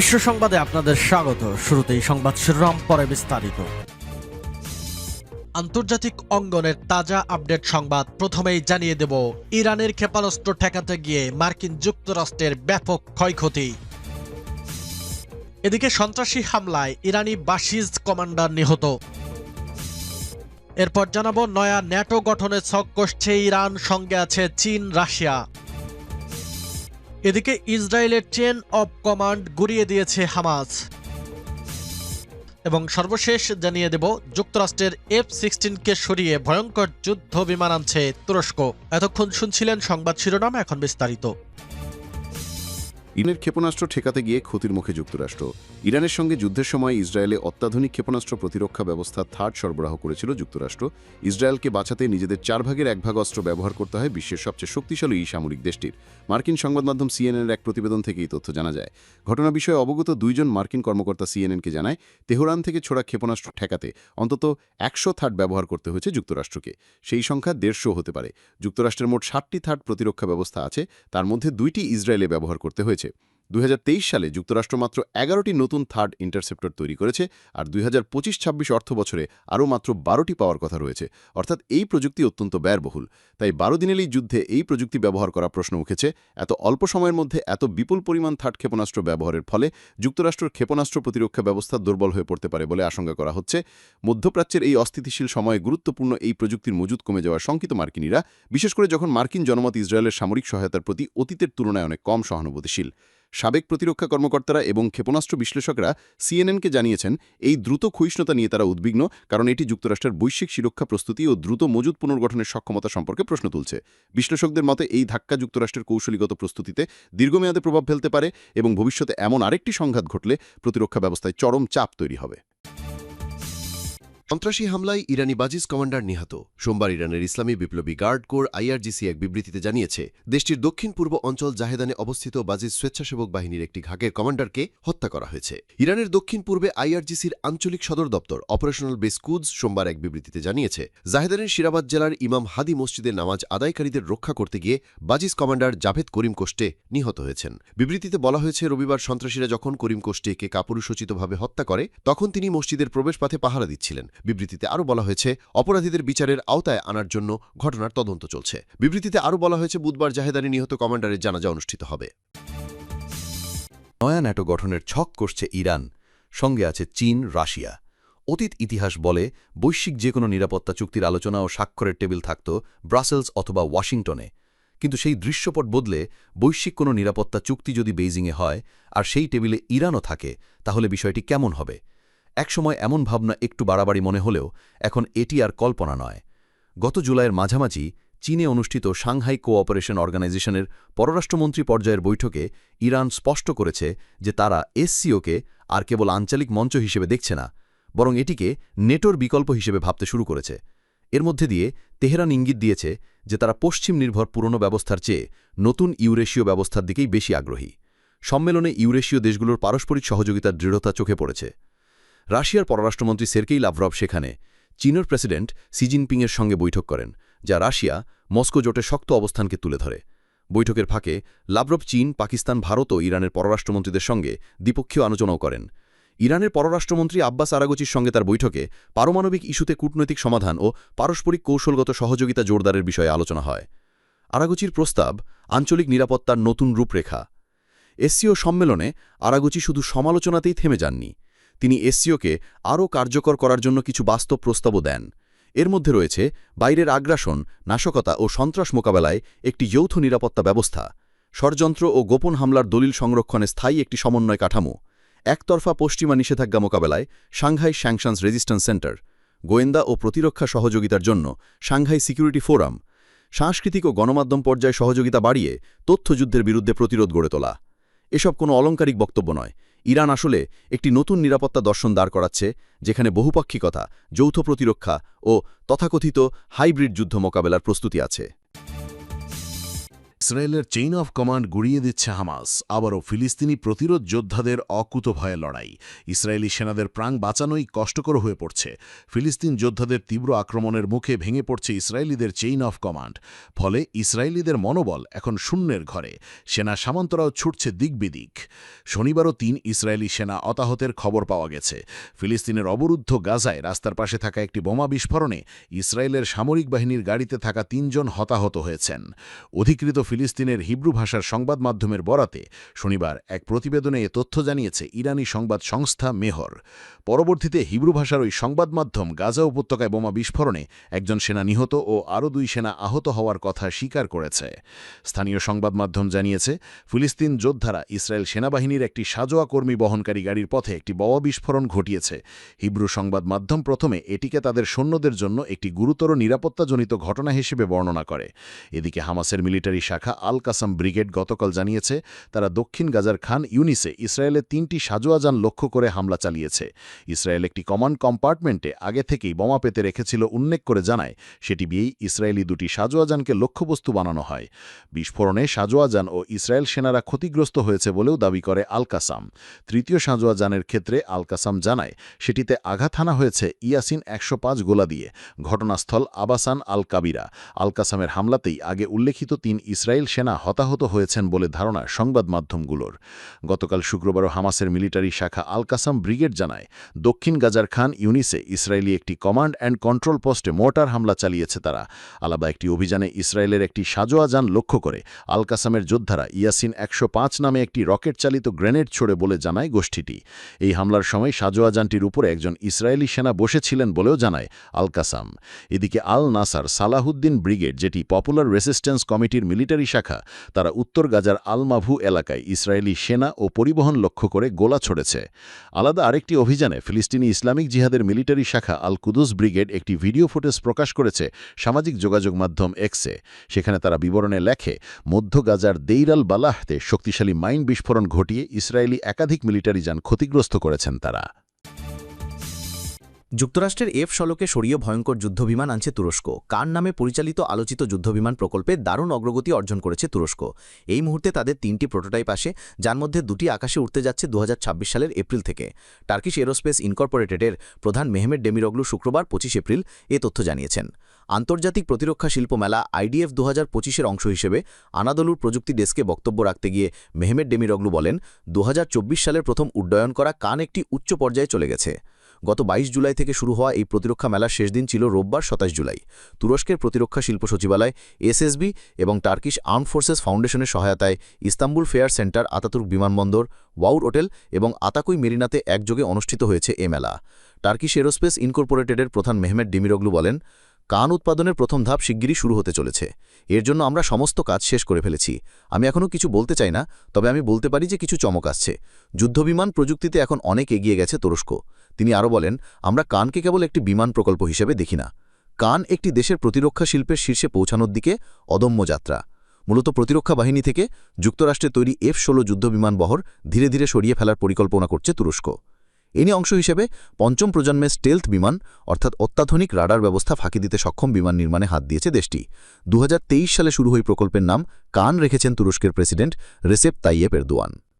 বিশ্ব সংবাদে আপনাদের স্বাগত। শুরুতেই সংবাদ শিরোনাম, পরে বিস্তারিত। আন্তর্জাতিক অঙ্গনের তাজা আপডেট সংবাদ প্রথমেই জানিয়ে দেব, ইরানের ক্ষেপণাস্ত্র ঠেকাতে গিয়ে মার্কিন যুক্তরাষ্ট্রের ব্যাপক ক্ষয়ক্ষতি। এদিকে সন্ত্রাসী হামলায় ইরানি বাসিজ কমান্ডার নিহত। এরপর জানাব, নয়া ন্যাটো গঠনের ছক কষছে ইরান, সঙ্গে আছে চীন, রাশিয়া। এদিকে ইসরায়েলের চেন অব কমান্ড গুড়িয়ে দিয়েছে হামাজ এবং সর্বশেষ জানিয়ে দেব, যুক্তরাষ্ট্রের এফ সিক্সটিনকে সরিয়ে ভয়ঙ্কর যুদ্ধ বিমান আনছে তুরস্ক। এতক্ষণ শুনছিলেন সংবাদ শিরোনাম, এখন বিস্তারিত। ইরানের ক্ষেপণাস্ত্র ঠেকাতে গিয়ে ক্ষতির মুখে যুক্তরাষ্ট্র। ইরানের সঙ্গে যুদ্ধের সময় ইসরায়েলে অত্যাধুনিক ক্ষেপণাস্ত্র প্রতিরক্ষা ব্যবস্থা থার্ড সরবরাহ করেছিল যুক্তরাষ্ট্র। ইসরায়েলকে বাঁচাতে নিজেদের চার ভাগের এক ভাগ অস্ত্র ব্যবহার করতে হয় বিশ্বের সবচেয়ে শক্তিশালী এই সামরিক দেশটির। মার্কিন সংবাদ মাধ্যম সিএনএনের এক প্রতিবেদন থেকে এই তথ্য জানা যায়। ঘটনা বিষয়ে অবগত দুইজন মার্কিন কর্মকর্তা সিএনএনকে জানায়, তেহরান থেকে ছোড়া ক্ষেপণাস্ত্র ঠেকাতে অন্তত একশো থার্ড ব্যবহার করতে হয়েছে যুক্তরাষ্ট্রকে। সেই সংখ্যা দেড়শো হতে পারে। যুক্তরাষ্ট্রের মোট ষাটটি থার্ড প্রতিরক্ষা ব্যবস্থা আছে, তার মধ্যে দুইটি ইসরায়েলে ব্যবহার করতে হয়েছে। দুই হাজার তেইশ সালে যুক্তরাষ্ট্র মাত্র এগারোটি নতুন থার্ড ইন্টারসেপ্টর তৈরি করেছে আর দুই হাজার পঁচিশ ছাব্বিশ অর্থ বছরে আরও মাত্র বারোটি পাওয়ার কথা রয়েছে। অর্থাৎ এই প্রযুক্তি অত্যন্ত ব্যয়বহুল। তাই বারো দিনের এই যুদ্ধে এই প্রযুক্তি ব্যবহার করা প্রশ্ন উঠেছে, এত অল্প সময়ের মধ্যে এত বিপুল পরিমাণ থার্ড ক্ষেপণাস্ত্র ব্যবহারের ফলে যুক্তরাষ্ট্রের ক্ষেপণাস্ত্র প্রতিরক্ষা ব্যবস্থা দুর্বল হয়ে পড়তে পারে বলে আশঙ্কা করা হচ্ছে। মধ্যপ্রাচ্যের এই অস্থিতিশীল সময়ে গুরুত্বপূর্ণ এই প্রযুক্তির মজুদ কমে যাওয়ার শঙ্কিত মার্কিনীরা, বিশেষ করে যখন মার্কিন জনমত ইসরায়েলের সামরিক সহায়তার প্রতি অতীতের তুলনায় অনেক কম সহানুভূতিশীল। সাবেক প্রতিরক্ষা কর্মকর্তারা এবং ক্ষেপণাস্ত্র বিশ্লেষকরা সিএনএনকে জানিয়েছেন, এই দ্রুত ক্ষয়িষ্ণুতা নিয়ে তারা উদ্বিগ্ন, কারণ এটি যুক্তরাষ্ট্রের বৈশ্বিক সুরক্ষা প্রস্তুতি ও দ্রুত মজুদ পুনর্গঠনের সক্ষমতা সম্পর্কে প্রশ্ন তুলছে। বিশ্লেষকদের মতে, এই ধাক্কা যুক্তরাষ্ট্রের কৌশলীগত প্রস্তুতিতে দীর্ঘমেয়াদে প্রভাব ফেলতে পারে এবং ভবিষ্যতে এমন আরেকটি সংঘাত ঘটলে প্রতিরক্ষা ব্যবস্থায় চরম চাপ তৈরি হবে। সন্ত্রাসী হামলায় ইরানি বাজিজ কমান্ডার নিহত। সোমবার ইরানের ইসলামী বিপ্লবী গার্ড কোর আইআরজিসি এক বিবৃতিতে জানিয়েছে, দেশটির দক্ষিণ পূর্ব অঞ্চল জাহেদানে অবস্থিত বাজিজ স্বেচ্ছাসেবক বাহিনীর একটি ঘাকের কমান্ডারকে হত্যা করা হয়েছে। ইরানের দক্ষিণ পূর্বে আইআরজিসির আঞ্চলিক সদর দপ্তর, অপারেশনাল বেস কুজ সোমবার এক বিবৃতিতে জানিয়েছে, জাহেদানের শিরাবাদ জেলার ইমাম হাদি মসজিদের নামাজ আদায়কারীদের রক্ষা করতে গিয়ে বাজিজ কমান্ডার জাভেদ করিম কোষ্টে নিহত হয়েছেন। বিবৃতিতে বলা হয়েছে, রবিবার সন্ত্রাসীরা যখন করিম কোষ্টেকে কাপুরুষোচিতভাবে হত্যা করে, তখন তিনি মসজিদের প্রবেশপথে পাহারা দিচ্ছিলেন। বিবৃতিতে আরও বলা হয়েছে, অপরাধীদের বিচারের আওতায় আনার জন্য ঘটনার তদন্ত চলছে। বিবৃতিতে আরও বলা হয়েছে, বুধবার জাহেদানি নিহত কমান্ডারের জানাজা অনুষ্ঠিত হবে। নয়া ন্যাটো গঠনের ছক করছে ইরান, সঙ্গে আছে চীন, রাশিয়া। অতীত ইতিহাস বলে বৈশ্বিক যে কোনো নিরাপত্তা চুক্তির আলোচনা ও স্বাক্ষরের টেবিল থাকত ব্রাসেলস অথবা ওয়াশিংটনে। কিন্তু সেই দৃশ্যপট বদলে বৈশ্বিক কোনো নিরাপত্তা চুক্তি যদি বেইজিংয়ে হয় আর সেই টেবিলে ইরানও থাকে, তাহলে বিষয়টি কেমন হবে? একসময় এমন ভাবনা একটু বাড়াবাড়ি মনে হলেও এখন এটি আর কল্পনা নয়। গত জুলাইয়ের মাঝামাঝি চীনে অনুষ্ঠিত সাংহাই কোঅপারেশন অর্গানাইজেশনের পররাষ্ট্রমন্ত্রী পর্যায়ের বৈঠকে ইরান স্পষ্ট করেছে যে তারা এসসিওকে আর কেবল আঞ্চলিক মঞ্চ হিসেবে দেখছে না, বরং এটিকে নেটোর বিকল্প হিসেবে ভাবতে শুরু করেছে। এর মধ্যে দিয়ে তেহরান ইঙ্গিত দিয়েছে যে তারা পশ্চিম নির্ভর পুরনো ব্যবস্থার চেয়ে নতুন ইউরেশীয় ব্যবস্থার দিকেই বেশি আগ্রহী। সম্মেলনে ইউরেশীয় দেশগুলোর পারস্পরিক সহযোগিতার দৃঢ়তা চোখে পড়েছে। রাশিয়ার পররাষ্ট্রমন্ত্রী সের্কেই লাভরভ সেখানে চীনের প্রেসিডেন্ট সি জিনপিংয়ের সঙ্গে বৈঠক করেন, যা রাশিয়া মস্কো জোটে শক্ত অবস্থানকে তুলে ধরে। বৈঠকের ফাঁকে লাভরভ চীন, পাকিস্তান, ভারত ও ইরানের পররাষ্ট্রমন্ত্রীদের সঙ্গে দ্বিপক্ষীয় আলোচনাও করেন। ইরানের পররাষ্ট্রমন্ত্রী আব্বাস আরাগচির সঙ্গে তার বৈঠকে পারমাণবিক ইস্যুতে কূটনৈতিক সমাধান ও পারস্পরিক কৌশলগত সহযোগিতা জোরদারের বিষয়ে আলোচনা হয়। আরাগচির প্রস্তাব, আঞ্চলিক নিরাপত্তার নতুন রূপরেখা। এসসিও সম্মেলনে আরাগুচি শুধু সমালোচনাতেই থেমে যাননি। তিনি এসসিওকে আরও কার্যকর করার জন্য কিছু বাস্তব প্রস্তাবও দেন। এর মধ্যে রয়েছে, বাইরের আগ্রাসন, নাশকতা ও সন্ত্রাস মোকাবেলায় একটি যৌথ নিরাপত্তা ব্যবস্থা, ষড়যন্ত্র ও গোপন হামলার দলিল সংরক্ষণে স্থায়ী একটি সমন্বয় কাঠামো, একতরফা পশ্চিমা নিষেধাজ্ঞা মোকাবেলায় সাংঘাই স্যাংশনস রেজিস্ট্যান্স সেন্টার, গোয়েন্দা ও প্রতিরক্ষা সহযোগিতার জন্য সাংঘাই সিকিউরিটি ফোরাম, সাংস্কৃতিক ও গণমাধ্যম পর্যায়ে সহযোগিতা বাড়িয়ে তথ্যযুদ্ধের বিরুদ্ধে প্রতিরোধ গড়ে তোলা। এসব কোনো অলঙ্কারিক বক্তব্য নয়। ইরান আসলে একটি নতুন নিরাপত্তা দর্শন দাঁড় করাচ্ছে, যেখানে বহুপাক্ষিকতা, যৌথ প্রতিরক্ষা ও তথাকথিত হাইব্রিড যুদ্ধ মোকাবেলার প্রস্তুতি আছে। ইসরায়েলের চেইন অফ কমান্ড গুড়িয়ে দিচ্ছে হামাস। আবারও ফিলিস্তিনি প্রতিরোধ যোদ্ধাদের অকুত ভয়ে লড়াই। ইসরায়েলি সেনাদের প্রাণ বাঁচানোই কষ্টকর হয়ে পড়ছে। ফিলিস্তিন যোদ্ধাদের তীব্র আক্রমণের মুখে ভেঙে পড়ছে ইসরায়েলিদের চেইন অফ কমান্ড ফলে ইসরায়েলিদের মনোবল এখন শূন্যের ঘরে। সেনা সামন্তরাও ছুটছে দিকবিদিক শনিবারও তিন ইসরায়েলি সেনা অতাহতের খবর পাওয়া গেছে। ফিলিস্তিনের অবরুদ্ধ গাজায় রাস্তার পাশে থাকা একটি বোমা বিস্ফোরণে ইসরায়েলের সামরিক বাহিনীর গাড়িতে থাকা তিনজন হতাহত হয়েছেন। অধিকৃত ফিলিস্তিনের হিব্রু ভাষার সংবাদ মাধ্যমের বরাতে শনিবার এক প্রতিবেদনে এ তথ্য জানিয়েছে ইরানি সংবাদ সংস্থা মেহর। পরবর্তীতে হিব্রু ভাষার ওই সংবাদ মাধ্যম গাজা উপত্যকায় বোমা বিস্ফোরণে একজন সেনা নিহত ও আরও দুই সেনা আহত হওয়ার কথা স্বীকার করেছে। স্থানীয় সংবাদ মাধ্যম জানিয়েছে, ফিলিস্তিন যোদ্ধারা ইসরায়েল সেনাবাহিনীর একটি সাজোয়া কর্মী বহনকারী গাড়ির পথে একটি বোমা বিস্ফোরণ ঘটিয়েছে। হিব্রু সংবাদ মাধ্যম প্রথমে এটিকে তাদের সৈন্যদের জন্য একটি গুরুতর নিরাপত্তাজনিত ঘটনা হিসেবে বর্ণনা করে। এদিকে হামাসের মিলিটারি শাখা আল কাসাম ব্রিগেড গতকাল জানিয়েছে, তারা দক্ষিণ গাজার খান ইউনিসে ইসরায়েলের তিনটি সাজোয়াজান লক্ষ্য করে হামলা চালিয়েছে। ইসরায়েল একটি কমান্ড কম্পার্টমেন্টে আগে থেকেই বোমা পেতে রেখেছিল উল্লেখ করে জানায়, সেটি দিয়েই ইসরায়েলি দুটি সাজোয়াজানকে লক্ষ্যবস্তু বানানো হয়। বিস্ফোরণে সাজোয়াজান ও ইসরায়েল সেনারা ক্ষতিগ্রস্ত হয়েছে বলেও দাবি করে আল কাসাম। তৃতীয় সাজোয়াজানের ক্ষেত্রে আল কাসাম জানায়, সেটিতে আঘাত হানা হয়েছে ইয়াসিন একশো পাঁচ গোলা দিয়ে। ঘটনাস্থল আবাসান আল কাবিরা। আল কাসামের হামলাতেই আগে উল্লেখিত তিন ইসরায়েল সেনা হতাহত হয়েছেন বলে ধারণা সংবাদ মাধ্যমগুলোর। গতকাল শুক্রবারও হামাসের মিলিটারি শাখা আল কাসাম ব্রিগেড জানায়, দক্ষিণ গাজার খান ইউনিসে ইসরায়েলি একটি কমান্ড অ্যান্ড কন্ট্রোল পোস্টে মোর্টার হামলা চালিয়েছে তারা। আলাদা একটি অভিযানে ইসরায়েলের একটি সাজোয়া যান লক্ষ্য করে আল কাসামের যোদ্ধারা ইয়াসিন একশো পাঁচ নামে একটি রকেট চালিত গ্রেনেড ছোড়ে বলে জানায় গোষ্ঠীটি। এই হামলার সময় সাজোয়া যানটির উপরে একজন ইসরায়েলি সেনা বসেছিলেন বলেও জানায় আল কাসাম এদিকে আল নাসার সালাহুদ্দিন ব্রিগেড, যেটি পপুলার রেসিস্ট্যান্স কমিটির মিলিটারি শাখা, তারা উত্তর গাজার আল মাভু এলাকায় ইসরায়েলি সেনা ও পরিবহন লক্ষ্য করে গোলা ছড়েছে। আলাদা আরেকটি অভিযানে ফিলিস্তিনি ইসলামিক জিহাদের মিলিটারি শাখা আল কুদুস ব্রিগেড একটি ভিডিও ফুটেজ প্রকাশ করেছে সামাজিক যোগাযোগ মাধ্যম এক্সে। সেখানে তারা বিবরণে লেখে, মধ্য গাজার দেইরাল বালাহতে শক্তিশালী মাইন বিস্ফোরণ ঘটিয়ে ইসরায়েলি একাধিক মিলিটারি যান ক্ষতিগ্রস্ত করেছেন তারা। যুক্তরাষ্ট্রের এফ ষোলোকে সরিয়ে ভয়ঙ্কর যুদ্ধবিমান আনছে তুরস্ক। কার নামে পরিচালিত আলোচিত যুদ্ধবিমান প্রকল্পে দারুণ অগ্রগতি অর্জন করেছে তুরস্ক। এই মুহূর্তে তাদের তিনটি প্রোটোটাইপ আসে, যার মধ্যে দুটি আকাশে উঠতে যাচ্ছে দু হাজার ছাব্বিশ সালের এপ্রিল থেকে। টার্কিশ এরোস্পেস ইনকর্পোরেটেডের প্রধান মেহমেদ ডেমিরগলু শুক্রবার পঁচিশ এপ্রিল এ তথ্য জানিয়েছেন। আন্তর্জাতিক প্রতিরক্ষা শিল্প মেলা আইডিএফ দু হাজার পঁচিশের অংশ হিসেবে আনাদলুর প্রযুক্তি ডেস্কে বক্তব্য রাখতে গিয়ে মেহমেদ ডেমিরগলু বলেন দু হাজার চব্বিশ সালের প্রথম উড্ডয়ন করা কান একটি উচ্চ পর্যায়ে চলে গেছে। গত ২২ জুলাই থেকে শুরু হওয়া এই প্রতিরক্ষা মেলার শেষ দিন ছিল রোববার সাতাশ জুলাই। তুরস্কের প্রতিরক্ষা শিল্প সচিবালয় এসএসবি এবং টার্কিশ আর্ম ফোর্সেস ফাউন্ডেশনের সহায়তায় ইস্তাম্বুল ফেয়ার সেন্টার আতাতুর্ক বিমানবন্দর, ওয়াউর হোটেল এবং আতাকুই মেরিনাতে একযোগে অনুষ্ঠিত হয়েছে এ মেলা। টার্কিশ এরোস্পেস ইনকর্পোরেটেডের প্রধান মেহমেদ ডিমিরগলু বলেন কান উৎপাদনের প্রথম ধাপ শিগগিরই শুরু হতে চলেছে। এর জন্য আমরা সমস্ত কাজ শেষ করে ফেলেছি। আমি এখনও কিছু বলতে চাই না, তবে আমি বলতে পারি যে কিছু চমক আসছে। যুদ্ধবিমান প্রযুক্তিতে এখন অনেক এগিয়ে গেছে তুরস্ক। তিনি আরও বলেন, আমরা কানকে কেবল একটি বিমান প্রকল্প হিসেবে দেখি না। কান একটি দেশের প্রতিরক্ষা শিল্পের শীর্ষে পৌঁছানোর দিকে অদম্য যাত্রা। মূলত প্রতিরক্ষা বাহিনী থেকে যুক্তরাষ্ট্রে তৈরি এফ ষোলো যুদ্ধবিমান বহর ধীরে ধীরে সরিয়ে ফেলার পরিকল্পনা করছে তুরস্ক। এনি অংশ হিসেবে পঞ্চম প্রজন্মের স্টেলথ বিমান, অর্থাৎ অত্যাধুনিক রাডার ব্যবস্থা ফাঁকি দিতে সক্ষম বিমান নির্মাণে হাত দিয়েছে দেশটি। দু হাজার তেইশ সালে শুরু হয়ে প্রকল্পের নাম কান রেখেছেন তুরস্কের প্রেসিডেন্ট রেসেপ তাইয়েপ এরদোয়ান।